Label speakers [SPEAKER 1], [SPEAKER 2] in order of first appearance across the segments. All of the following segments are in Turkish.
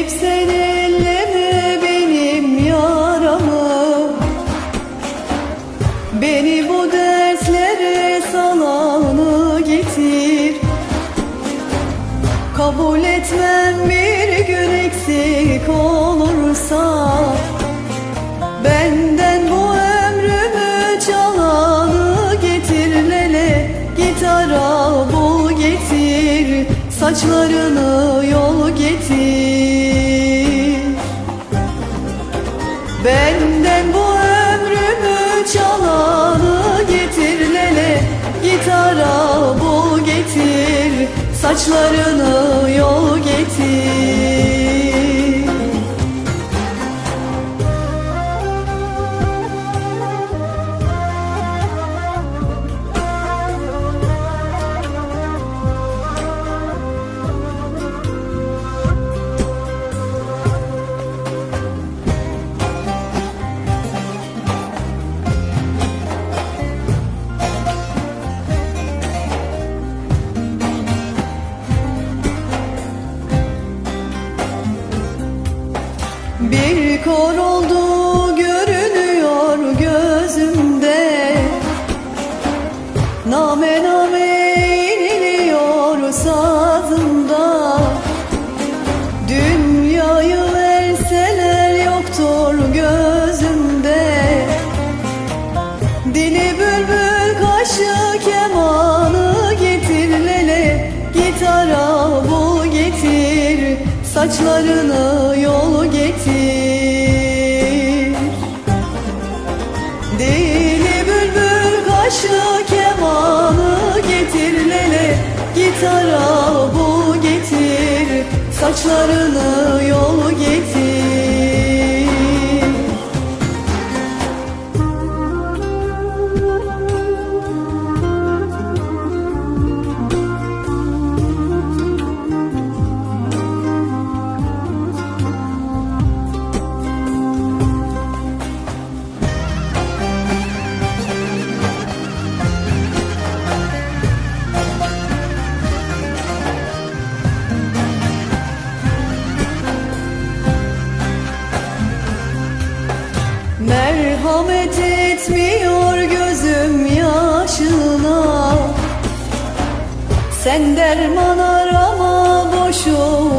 [SPEAKER 1] Sevip sen benim yaramı. Beni bu derslere salanı getir? Kabul etmem bir gün olursa. Benden bu ömrümü çalanı getir lele. Bul getir Saçlarını yol Benden bu ömrümü çalanı getir lele. Gitara bul getir Saçlarını yol getir kor oldu görünüyor gözümde. Name name iniliyor sazımda. Dünyayı verseler yoktur gözümde. Dili bülbül kaşı kemanı getir lele Gitara bul getir. Saçlarını Gitara bul getir saçlarını yol getir Merhamet etmiyor gözüm yaşına. Sen derman arama boşu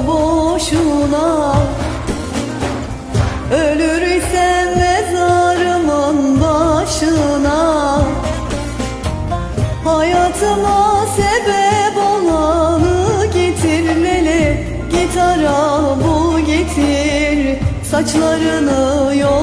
[SPEAKER 1] boşuna. Ölür mezarımın başına. Hayatıma sebep olanı getir lele Gitara bul getir. Saçlarını getir